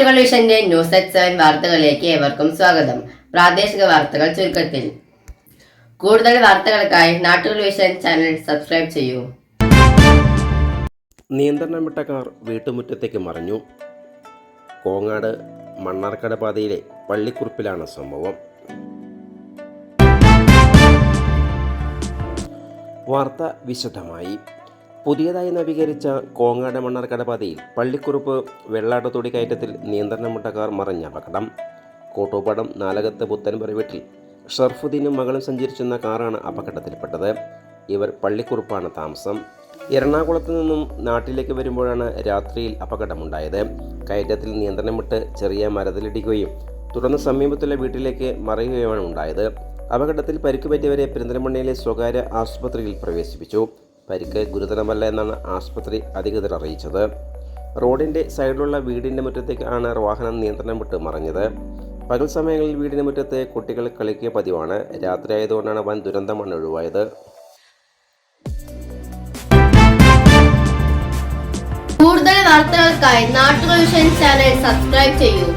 നാട്ടുകൾ news at seven വാർത്തകളിലേക്ക് ഏവർക്കും സ്വാഗതം. പ്രാദേശിക വാർത്തകൾ ചുരുക്കത്തിൽ. കൂടുതൽ വാർത്തകൾക്കായി നാട്ടുകൾ വിഷൻ ചാനൽ സബ്സ്ക്രൈബ് ചെയ്യൂ. നിയന്ത്രണം വിട്ട കാർ വീട്ടുമുറ്റത്തേക്ക് മറിഞ്ഞു. കോങ്ങാട് മണ്ണാർക്കട പാതയിലെ പള്ളിക്കുറിപ്പിലാണ് സംഭവം. വാർത്ത വിശദമായി. പുതിയതായി നവീകരിച്ച കോങ്ങാട് മണ്ണാർക്കാട് പാതയിൽ പള്ളിക്കുറുപ്പ് വെള്ളാട്ടത്തൊടി കയറ്റത്തിൽ നിയന്ത്രണം വിട്ട കാർ മറിഞ്ഞ അപകടം. കോട്ടൂപ്പടം നാലകത്ത് പുത്തൻപുര വീട്ടിൽ ഷർഫുദ്ദീനും മകളും സഞ്ചരിച്ചിരുന്ന കാറാണ് അപകടത്തിൽപ്പെട്ടത്. ഇവർ പള്ളിക്കുറുപ്പാണ് താമസം. എറണാകുളത്ത് നിന്നും നാട്ടിലേക്ക് വരുമ്പോഴാണ് രാത്രിയിൽ അപകടമുണ്ടായത്. കയറ്റത്തിൽ നിയന്ത്രണം വിട്ട് ചെറിയ മരത്തിലിടിക്കുകയും തുടർന്ന് സമീപത്തുള്ള വീട്ടിലേക്ക് മറയുകയുമാണ് ഉണ്ടായത്. അപകടത്തിൽ പരിക്കുപറ്റിയവരെ പെരിന്തൽമണ്ണയിലെ സ്വകാര്യ ആശുപത്രിയിൽ പ്രവേശിപ്പിച്ചു. പരിക്ക് ഗുരുതരമല്ല എന്നാണ് ആശുപത്രി അധികൃതർ അറിയിച്ചത്. റോഡിന്റെ സൈഡിലുള്ള വീടിന്റെ മുറ്റത്തേക്ക് ആണ് വാഹനം നിയന്ത്രണം വിട്ട് മറിഞ്ഞത്. പകൽ സമയങ്ങളിൽ വീടിന് മുറ്റത്ത് കുട്ടികൾ കളിക്കുക പതിവാണ്. രാത്രി ആയതുകൊണ്ടാണ് വൻ ദുരന്തമാണ് ഒഴിവായത്. കൂടുതൽ വാർത്തകൾക്കായി നാട്ടുകൾ ചാനൽ സബ്സ്ക്രൈബ് ചെയ്യൂ.